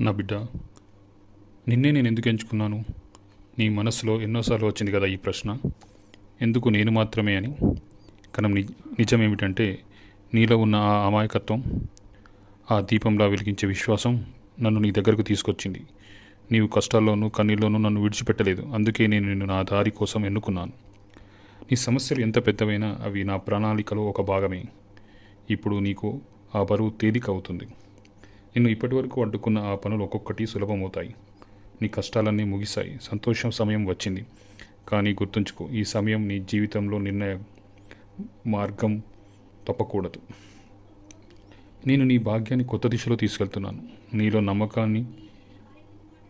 నా బిడ్డ నిన్నే నేను ఎందుకు ఎంచుకున్నాను? నీ మనసులో ఎన్నోసార్లు వచ్చింది కదా ఈ ప్రశ్న. ఎందుకు నేను మాత్రమే అని. కానీ ని నిజం ఏమిటంటే నీలో ఉన్న ఆ అమాయకత్వం ఆ దీపంలా వెలిగించే విశ్వాసం నన్ను నీ దగ్గరకు తీసుకొచ్చింది. నీవు కష్టాల్లోనూ కన్నీళ్ళలోనూ నన్ను విడిచిపెట్టలేదు. అందుకే నేను నిన్ను నా దారి కోసం ఎన్నుకున్నాను. నీ సమస్యలు ఎంత పెద్దవైనా అవి నా ప్రణాళికలో ఒక భాగమే. ఇప్పుడు నీకు ఆ బరువు తేలిక అవుతుంది. నిన్ను ఇప్పటివరకు అడ్డుకున్న ఆ పనులు ఒక్కొక్కటి సులభమవుతాయి. నీ కష్టాలన్నీ ముగిశాయి. సంతోషం సమయం వచ్చింది. కానీ గుర్తుంచుకో ఈ సమయం నీ జీవితంలో నిర్ణయ మార్గం తప్పకూడదు. నేను నీ భాగ్యాన్ని కొత్త దిశలో తీసుకెళ్తున్నాను. నీలో నమ్మకాన్ని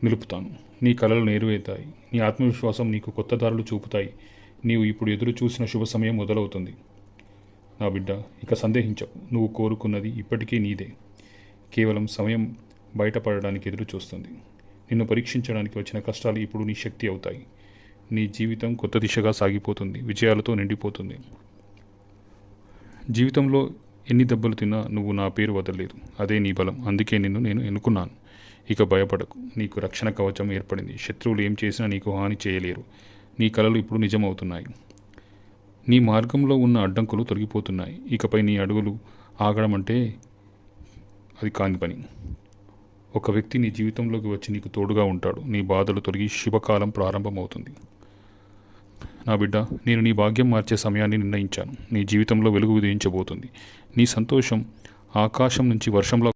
నిలుపుతాను. నీ కళలు నెరవేరుతాయి నీ ఆత్మవిశ్వాసం నీకు కొత్త దారులు చూపుతాయి. నీవు ఇప్పుడు ఎదురు చూసిన శుభ సమయం మొదలవుతుంది. నా బిడ్డ ఇక సందేహించకు. నువ్వు కోరుకున్నది ఇప్పటికీ నీదే. కేవలం సమయం బయటపడడానికి ఎదురు చూస్తుంది నిన్ను పరీక్షించడానికి వచ్చిన కష్టాలు ఇప్పుడు నీ శక్తి అవుతాయి. నీ జీవితం కొత్త దిశగా సాగిపోతుంది. విజయాలతో నిండిపోతుంది. జీవితంలో ఎన్ని దెబ్బలు తిన్నా నువ్వు నా పేరు వదలలేదు. అదే నీ బలం. అందుకే నిన్ను నేను ఎన్నుకున్నాను. ఇక భయపడకు. నీకు రక్షణ కవచం ఏర్పడింది. శత్రువులు ఏం చేసినా నీకు హాని చేయలేరు. నీ కలలు ఇప్పుడు నిజమవుతున్నాయి. నీ మార్గంలో ఉన్న అడ్డంకులు తొలగిపోతున్నాయి. ఇకపై నీ అడుగులు ఆగడం అంటే అది కాని పని. ఒక వ్యక్తి నీ జీవితంలోకి వచ్చి నీకు తోడుగా ఉంటాడు. నీ బాధలు తొలగి శుభకాలం ప్రారంభమవుతుంది. నా బిడ్డ నేను నీ భాగ్యం మార్చే సమయాన్ని నిర్ణయించాను. నీ జీవితంలో వెలుగు ఉదయించబోతుంది. నీ సంతోషం ఆకాశం నుంచి వర్షంలో